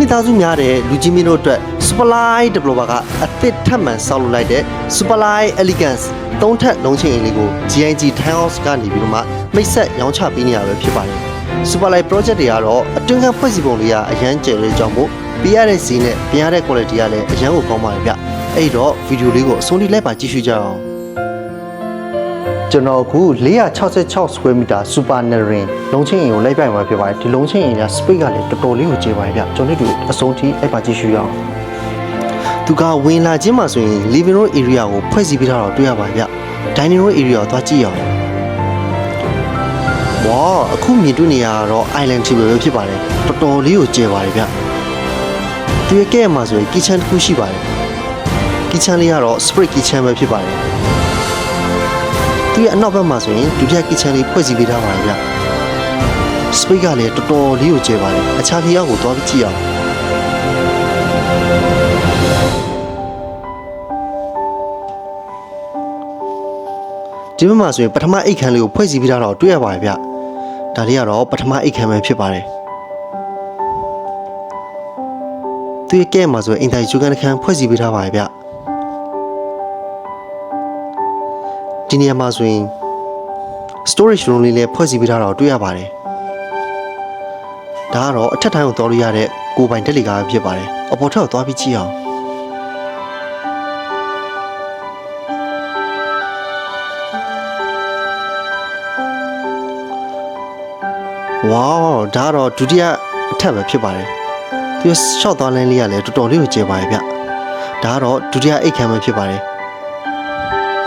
မိသားစုများတဲ့လူကြီးမင်းတို့အတွက် Superlight Developer ကအသစ်ထပ်မံဆောက်လုပ်လိုက်တဲ့ Superlight Elegance သုံးထပ်လုံးချင်းအိမ်လေးကို GIG Townhouse ကနေပြီးတော့မှမိတ်ဆက်ရောင်းချပေးနေရပဲဖြစ်ပါတယ်။ Superlight Project တွေကတော့အတွင်းကဖွဲ့စည်းပုံတွေကအရန်ကျယ်တဲ့ကြောင့်မို့ပြရတဲ့ဈေးနဲ့ပြရတဲ့ quality ကလည်းအရန်ကိုကောင်းပါတယ်ဗျ။အဲ့တော့ဗီဒီယိုလေးကိုအဆုံးထိလိုက်ပါကြည့်ရှုကြအောင်။ ကျွန်တော်အခု466 square meter super narrow လုံးချင်းအိမ်ကိုလိုက်ပိုင်မှာဖြစ်ပါတယ်ဒီလုံးချင်းအိမ်က space ကလည်းတော်တော်လေးကိုကျေပါတယ်ဗျကျွန်တော်တို့အဆုံးထိလိုက်ပါကြည့်ရှုရအောင်သူကဝင်လာခြင်းမှာဆိုရင် living room area ကိုဖွဲ့စည်းပေးထားတော့တွေ့ရပါဗျ dining room area ကိုသွားကြည့်ရအောင်ဝါအခုမြင်တွေ့နေရတော့ island table ပဲဖြစ်ပါတယ်တော်တော်လေးကိုကျေပါတယ်ဗျသူရဲ့ကဲမှာဆိုရင် kitchen တစ်ခုရှိပါတယ် kitchen လေးကတော့ split kitchen ပဲဖြစ်ပါတယ် သူရဲ့အနောက်ဘက်မှာဆိုရင်ဒုတိယ kitchen လေးဖွဲ့စည်းပေးထားပါတယ်ဗျ။ space ကလည်းတော်တော်လေးကိုကျယ်ပါတယ်။အခြားလေးရောက်ကိုသွားပြီးကြည့်အောင်။ဒီဘက်မှာဆိုရင်ပထမအိတ်ခမ်းလေးကိုဖွဲ့စည်းပေးထားတော့တွေ့ရပါတယ်ဗျ။ဒါလေးကတော့ပထမအိတ်ခမ်းပဲဖြစ်ပါတယ်။သူရဲ့ကဲမှာဆိုရင်အင်တာဂျူကန်ခန်းဖွဲ့စည်းပေးထားပါတယ်ဗျ။ ဒီနေရာမှာဆိုရင် storage room လေးလည်းဖွဲ့စည်းပေးထားတာကိုတွေ့ရပါတယ်ဒါကတော့အထက်တိုင်းကိုတော်လို့ရတဲ့ကိုယ်ပိုင်တက်လီကားပဲဖြစ်ပါတယ်အပေါ်ထက်ကိုသွားပြီးကြည့်အောင်ဝေါဒါကတော့ဒုတိယအထက်ပဲဖြစ်ပါတယ်သူရှော့သွားလင်းလေးကလည်းတော်တော်လေးကိုကျေပါတယ်ဗျဒါကတော့ဒုတိယအိတ်ခံပဲဖြစ်ပါတယ်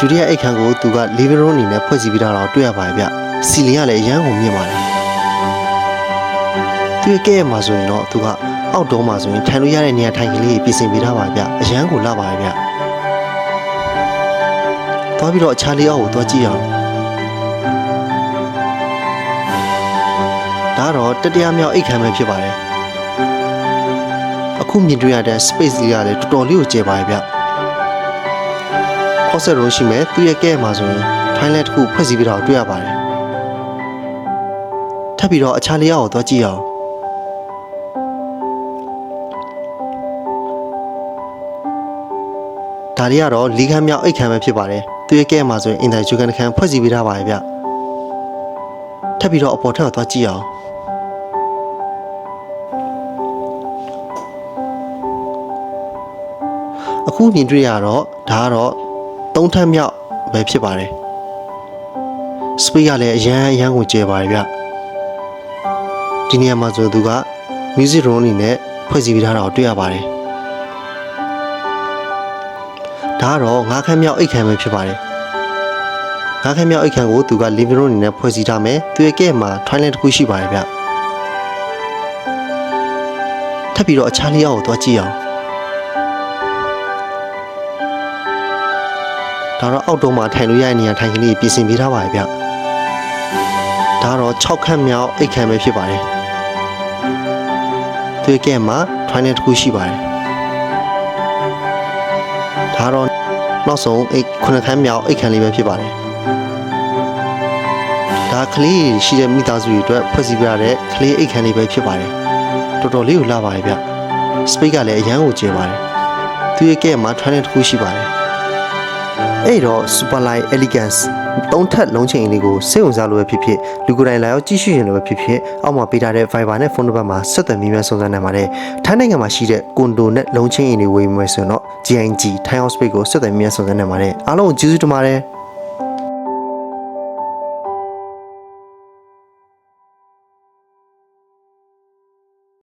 ဒုတိယအိတ်ခမ်းကိုသူက living room အနေနဲ့ဖွဲ့စည်းပေးထားတော့တွေ့ရပါတယ်ဗျစီလင်ကလည်းအရန်ကိုမြင့်ပါတယ်သူရဲ့ကဲရမှာဆိုရင်တော့သူကအောက်တော့မှာဆိုရင်ထိုင်လို့ရတဲ့နေရာထိုင်ကလေးပြင်ဆင်ပေးထားပါဗျအရန်ကိုလာပါတယ်ဗျသွားပြီးတော့အခြားလေးအောက်ကိုသွားကြည့်အောင်ဒါကတော့တတိယမြောက်အိတ်ခမ်းပဲဖြစ်ပါတယ်အခုမြင်တွေ့ရတဲ့ space လေးကလည်းတော်တော်လေးကိုကျယ်ပါတယ်ဗျ ဖောက်ဆက်ရုံးရှိမဲ့သူရဲ့ကဲမှာဆိုရင်ထိုင်းလက်တစ်ခုဖွဲ့စည်းပြီးတော့တွေ့ရပါတယ်ထပ်ပြီးတော့အခြားလေးအောင်သွားကြည့်အောင်ဒါလေးကတော့လီခမ်းမြောက်အိတ်ခမ်းပဲဖြစ်ပါတယ်သူရဲ့ကဲမှာဆိုရင်အင်တာဂျူကန်ခမ်းဖွဲ့စည်းပေးထားပါတယ်ဗျထပ်ပြီးတော့အပေါ်ထပ်သွားကြည့်အောင်အခုမြင်တွေ့ရတော့ဒါကတော့ သုံးထပ်မြောက်ပဲဖြစ်ပါတယ်စပိကလည်းအရန်အရန်ကိုကျယ်ပါတယ်ဗျဒီနေရာမှာဆိုသူက music room အနေနဲ့ဖွဲ့စည်းပေးထားတာကိုတွေ့ရပါတယ်ဒါကတော့ငါးခမ်းမြောက်အိတ်ခမ်းပဲဖြစ်ပါတယ်ငါးခမ်းမြောက်အိတ်ခမ်းကိုသူက living room အနေနဲ့ဖွဲ့စည်းထားမယ်သူရဲ့ကဲမှာ toilet တစ်ခုရှိပါတယ်ဗျထပ်ပြီးတော့အခြားလေးအောက်ကိုသွားကြည့်အောင် ဒါတော့အောက်တုံးမှာထိုင်လို့ရတဲ့နေရာထိုင်ကလေးပြင်ဆင်ပေးထားပါတယ်ဗျဒါတော့6ခန့်မြောက်အိတ်ခန့်ပဲဖြစ်ပါတယ်သူကဲမှာ toilet တစ်ခုရှိပါတယ်ဒါတော့နောက်ဆုံးအိတ်9ခန့်မြောက်အိတ်ခန့်လေးပဲဖြစ်ပါတယ်ဒါကလေးရှိတဲ့မိသားစုတွေအတွက်ဖွဲ့စည်းပြရတဲ့ကလေးအိတ်ခန့်လေးပဲဖြစ်ပါတယ်တော်တော်လေးကိုလှပါတယ်ဗျ space ကလည်းအရန်ကိုကျယ်ပါတယ်သူရဲ့ကဲမှာ toilet တစ်ခုရှိပါတယ် အဲ့တော့ Superlight Elegance သုံးထပ်လုံးချိန်လေးကိုစိတ်ဝင်စားလို့ပဲဖြစ်ဖြစ်လူကိုယ်တိုင်လာရောက်ကြည့်ရှုရင်လည်းပဲဖြစ်ဖြစ်အောက်မှာပေးထားတဲ့ Viber နဲ့ဖုန်းနံပါတ်မှာဆက်သွယ်မြင်းမြန်းစုံစမ်းနိုင်ပါတယ်။ထိုင်းနိုင်ငံမှာရှိတဲ့ကွန်ဒိုနဲ့လုံးချင်းအိမ်တွေဝယ်မယ်ဆိုရင်တော့ GNG Thai House Space ကိုဆက်သွယ်မြင်းမြန်းစုံစမ်းနိုင်ပါတယ်။အားလုံးကိုကျေးဇူးတင်ပါတယ်။